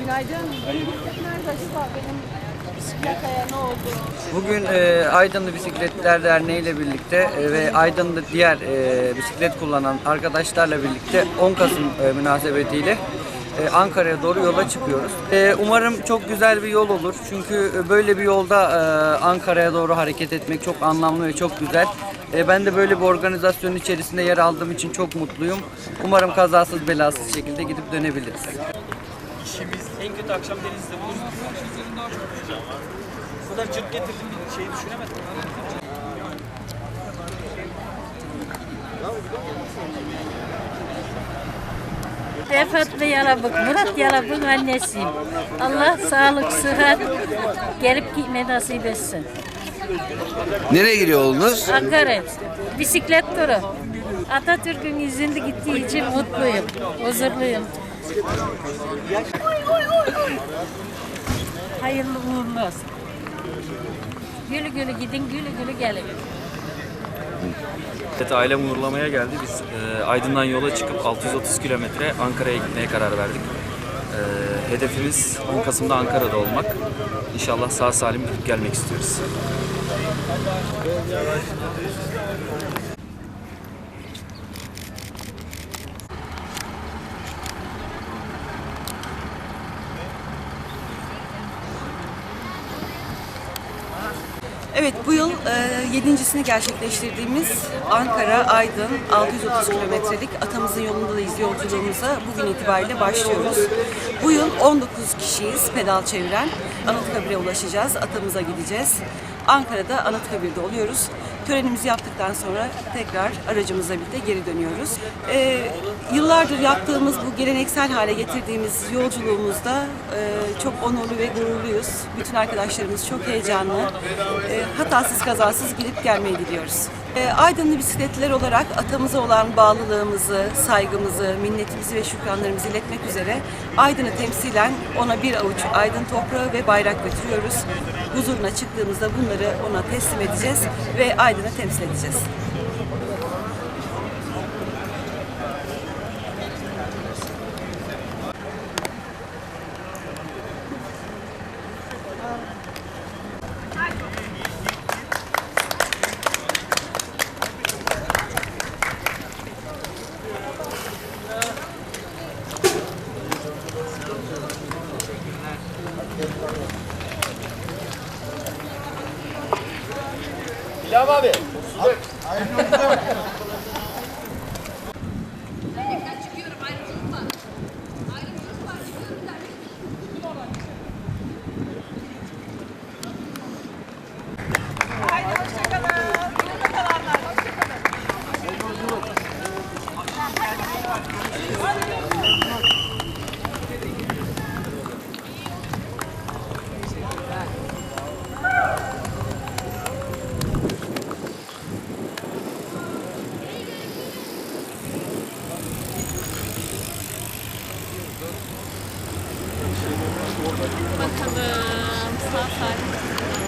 Günaydın. Benim bisiklet nerede acaba? Benim bisikletaya ne oldu? Bugün e, Aydınlı Bisikletler Derneği ile birlikte e, ve Aydınlı diğer e, bisiklet kullanan arkadaşlarla birlikte 10 Kasım e, münasebetiyle e, Ankara'ya doğru yola çıkıyoruz. E, umarım çok güzel bir yol olur. Çünkü e, böyle bir yolda e, Ankara'ya doğru hareket etmek çok anlamlı ve çok güzel. E, ben de böyle bir organizasyonun içerisinde yer aldığım için çok mutluyum. Umarım kazasız belasız şekilde gidip dönebiliriz. İşimiz en kötü akşam denizde buluruz. Bu kadar cırt getirdim bir şey düşünemedim. Defatlı Yalabık, Murat Yalabık'ın annesiyim. Allah sağlık, sıhhat, gelip gitme nasip etsin. Nereye gidiyor oğlunuz? Ankara, bisiklet turu. Atatürk'ün izinde gittiği için mutluyum, huzurluyum. Hayırlı uğurlu olsun. Gülü gülü gidin, gülü gülü gelin. Evet, ailem uğurlamaya geldi. Biz e, Aydın'dan yola çıkıp 630 kilometre Ankara'ya gitmeye karar verdik. E, hedefimiz 10 Kasım'da Ankara'da olmak. İnşallah sağ salim gidip gelmek istiyoruz. Evet bu yıl e, yedincisini gerçekleştirdiğimiz Ankara Aydın 630 kilometrelik atamızın yolundayız yolculuğumuza bugün itibariyle başlıyoruz. Bu yıl 19 kişiyiz pedal çeviren. Anıtkabir'e ulaşacağız, atamıza gideceğiz. Ankara'da Anıtkabir'de oluyoruz. Törenimizi yaptıktan sonra tekrar aracımızla birlikte geri dönüyoruz. E, yıllardır yaptığımız bu geleneksel hale getirdiğimiz yolculuğumuzda e, çok onurlu ve gururluyuz. Bütün arkadaşlarımız çok heyecanlı. E, hatasız kazasız gidip gelmeyi diliyoruz. E, Aydınlı bisikletliler olarak atamıza olan bağlılığımızı, saygımızı, minnetimizi ve şükranlarımızı iletmek üzere Aydın'ı temsilen ona bir avuç Aydın toprağı ve bayrak götürüyoruz. Huzuruna çıktığımızda bunları ona teslim edeceğiz ve Aydın'ı temsil edeceğiz. Bilal abi. Aynen. Bakalım. Sağ